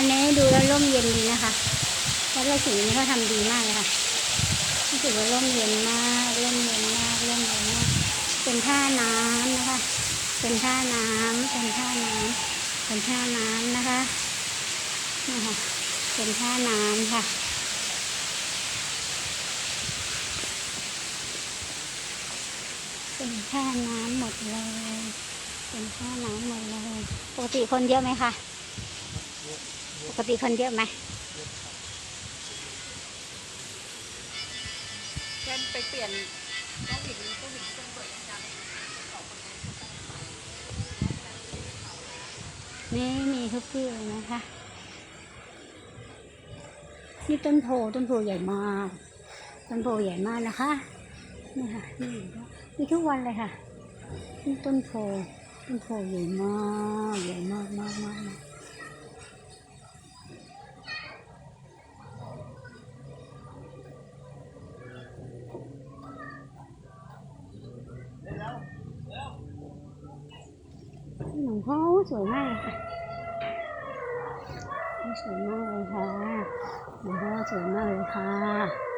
อันนี้ดูแล้วร่มเย็นดีนะคะเพราะว่าสีนี้เขาทำดีมากเลยค่ะรู้สึกว่าร่มเย็นมากร่มเย็นมากร่มเย็นมาก เป็นท่าน้ำนะคะ เป็นท่าน้ำเป็นท่าน้ำเป็นท่าน้ำนะคะนี่ค่ะเป็นท่าน้ำค่ะเป็นท่าน้ำหมดเลยเป็นท่าน้ำหมดเลยปกติคนเยอะไหมคะ ปกติคนเยอะไหมเช่นไปเปลี่ยนต้องหินต้องหินเครื่องเปิดอาจารย์นี่มีทุกที่เลยนะคะ นี่ต้นโพต้นโพใหญ่มาก ต้นโพใหญ่มากนะคะ นี่ค่ะ นี่มีทุกวันเลยค่ะนี่ต้นโพต้นโพใหญ่มาก ใหญ่มากมากมากมาก เขาสวยมากค่ะสวยมากเลยค่ะหลวงพ่อสวยมากเลยค่ะ